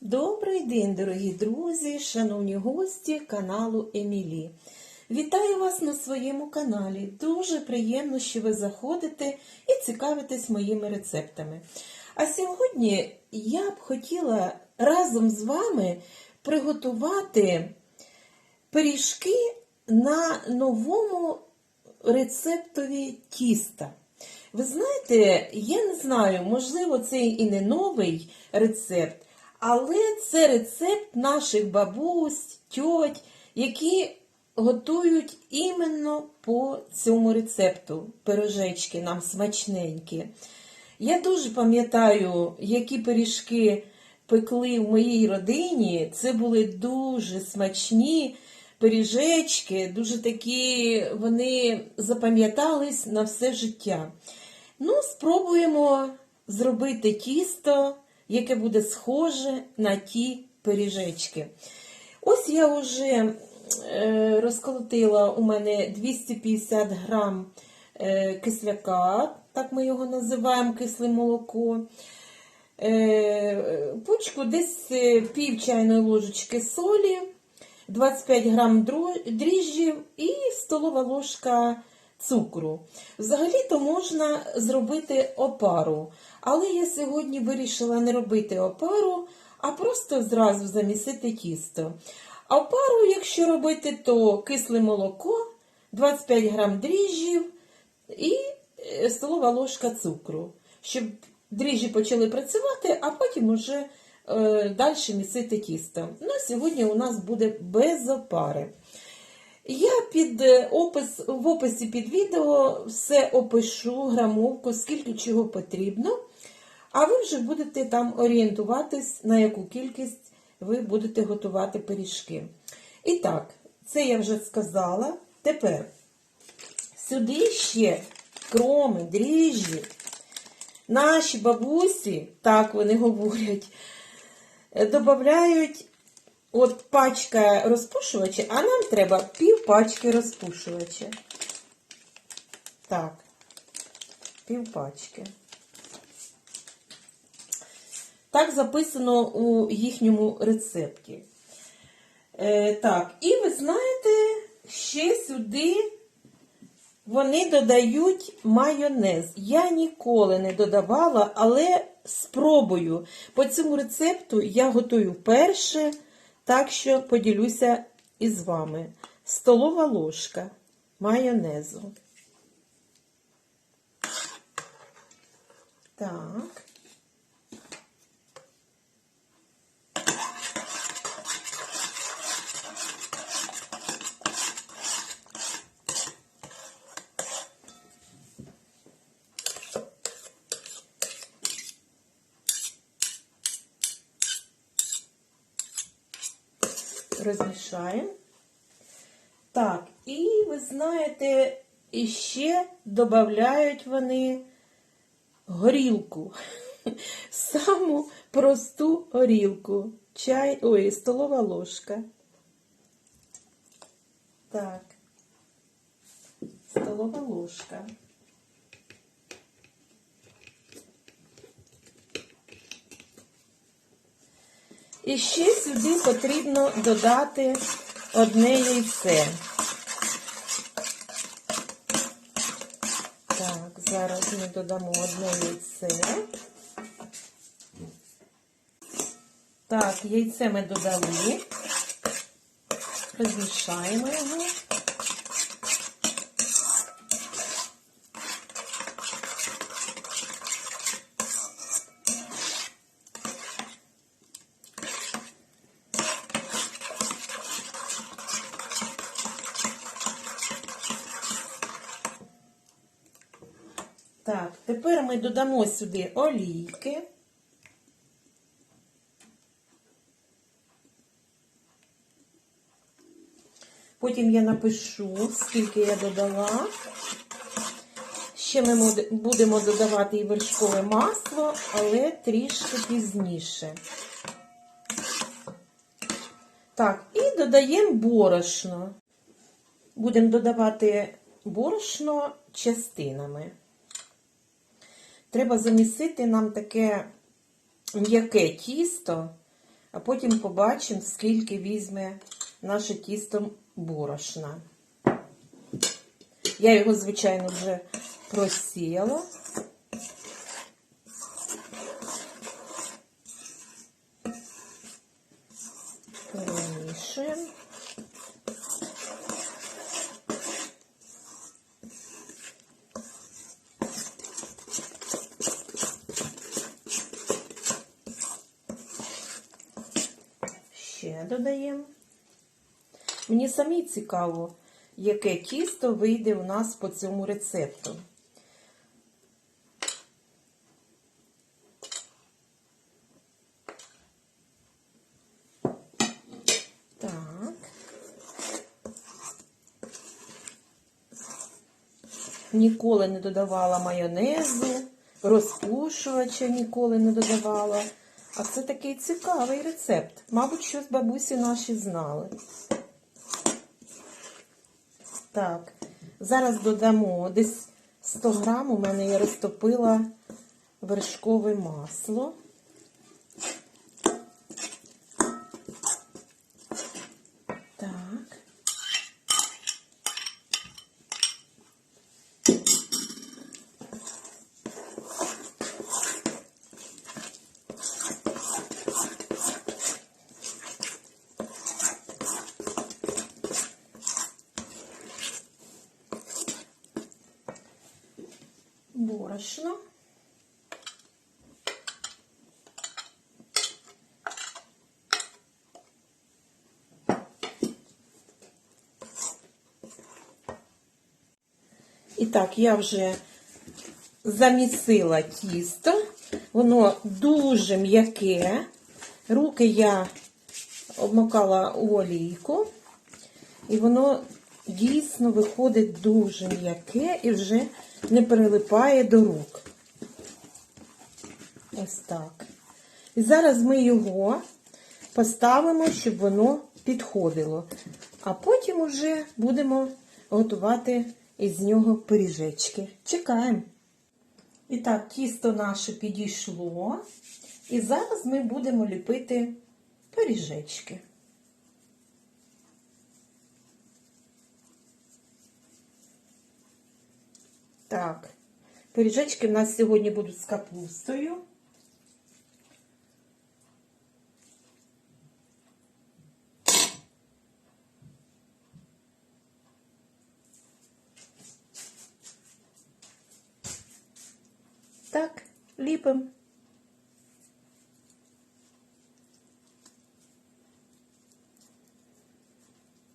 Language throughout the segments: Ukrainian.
Добрий день, дорогі друзі, шановні гості каналу Емілі. Вітаю вас на своєму каналі. Дуже приємно, що ви заходите і цікавитесь моїми рецептами. А сьогодні я б хотіла разом з вами приготувати пиріжки на новому рецептові тіста. Ви знаєте, я не знаю, можливо, це і не новий рецепт, але це рецепт наших бабусь, тьоть, які готують іменно по цьому рецепту. Пирожечки нам смачненькі. Я дуже пам'ятаю, які пиріжки пекли в моїй родині. Це були дуже смачні пиріжечки, дуже такі вони запам'ятались на все життя. Ну, спробуємо зробити тісто, яке буде схоже на ті пиріжечки. Ось я вже е, розколотила у мене 250 грам е, кисляка, так ми його називаємо кисле молоко. Е, Пучку десь пів чайної ложечки солі, 25 грам дріжджів і столова ложка цукру. Взагалі-то можна зробити опару, але я сьогодні вирішила не робити опару, а просто зразу замісити тісто. Опару, якщо робити, то кисле молоко, 25 грам дріжджів і е, столова ложка цукру, щоб дріжджі почали працювати, а потім уже е, далі місити тісто. Ну, сьогодні у нас буде без опари. Я під е, опис, в описі під відео все опишу, грамовку, скільки чого потрібно, а ви вже будете там орієнтуватись, на яку кількість ви будете готувати пиріжки. І так, це я вже сказала. Тепер сюди ще кроми, дріжджі, наші бабусі, так вони говорять, додають от пачка розпушувача, а нам треба пів пачки розпушувача. Так, пів пачки. Так записано у їхньому рецепті. Е, так, і ви знаєте, ще сюди вони додають майонез. Я ніколи не додавала, але спробую. По цьому рецепту я готую вперше, так що поділюся із вами. Столова ложка майонезу. Так. Розмішаємо. Так, і ви знаєте, іще додають вони горілку. Саму просту горілку. Чай, ой, столова ложка. Так. Столова ложка. І ще сюди потрібно додати одне яйце. Так, зараз ми додамо одне яйце. Так, яйце ми додали. Розмішаємо його. Так, тепер ми додамо сюди олійки. Потім я напишу, скільки я додала. Ще ми будемо додавати і вершкове масло, але трішки пізніше. Так, і додаємо борошно. Будемо додавати борошно частинами. Треба замісити нам таке м'яке тісто, а потім побачимо, скільки візьме наше тісто борошна. Я його, звичайно, вже просіяла. Перемішуємо. Ще додаємо. Мені самі цікаво, яке тісто вийде у нас по цьому рецепту. Так. Ніколи не додавала майонезу, розпушувача ніколи не додавала. А це такий цікавий рецепт. Мабуть, щось бабусі наші знали. Так, зараз додамо десь 100 грам. У мене я розтопила вершкове масло. Так. Борошно. І я вже замісила тісто, воно дуже м'яке. Руки я обмокала у олійку, і воно дійсно виходить дуже м'яке і вже не прилипає до рук. Ось так. І зараз ми його поставимо, щоб воно підходило. А потім уже будемо готувати із нього пиріжечки. Чекаємо. І так, тісто наше підійшло. І зараз ми будемо ліпити пиріжечки. Так, пиріжечки в нас сьогодні будуть з капустою. Так, ліпимо.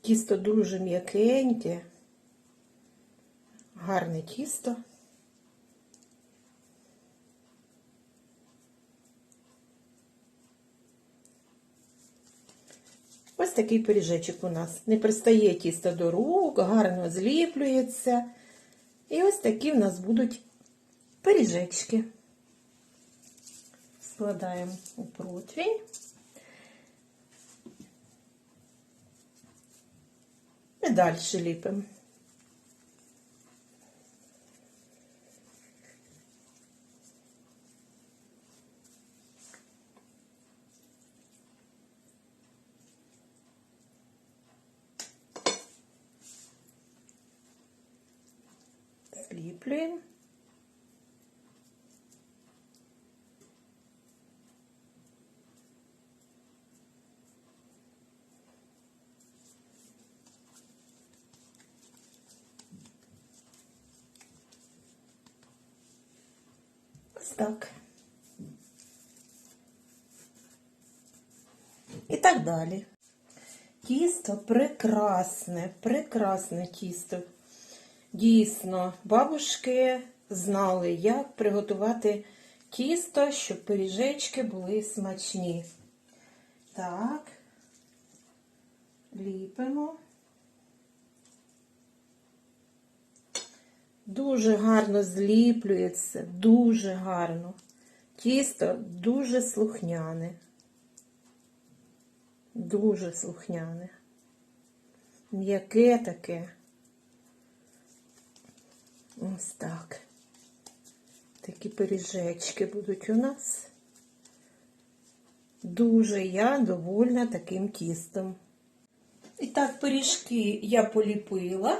Тісто дуже м'якеньке, гарне тісто. Ось такий пиріжечок у нас. Не пристає тісто до рук, гарно зліплюється. І ось такі в нас будуть пиріжечки. Складаємо у противень. І далі ліпимо. Зліплюємо. Ось так. І так далі. Тісто прекрасне, прекрасне тісто. Дійсно, бабушки знали, як приготувати тісто, щоб пиріжечки були смачні. Так, ліпимо. Дуже гарно зліплюється, дуже гарно. Тісто дуже слухняне. Дуже слухняне. М'яке таке. Ось так. Такі пиріжечки будуть у нас. Дуже я довольна таким тістом. І так, пиріжки я поліпила.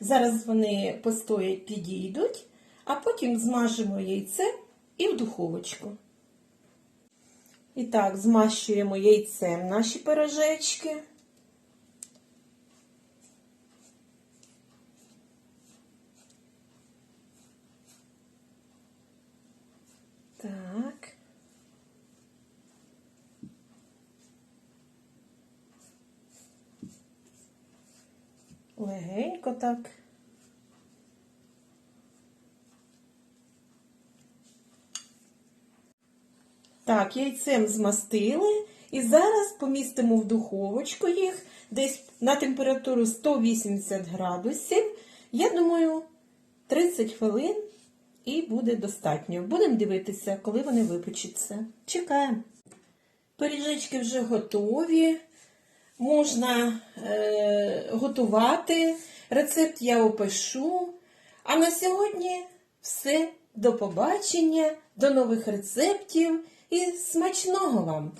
Зараз вони постоять, підійдуть, а потім змажемо яйце і в духовочку. І так, змащуємо яйцем наші пирожечки. Так. Легенько так. Так, яйцем змастили. І зараз помістимо в духовочку їх десь на температуру 180 градусів. Я думаю, 30 хвилин і буде достатньо. Будемо дивитися, коли вони випечуться. Чекаємо. Пиріжечки вже готові. Можна е, готувати. Рецепт я опишу. А на сьогодні все. До побачення, до нових рецептів і смачного вам!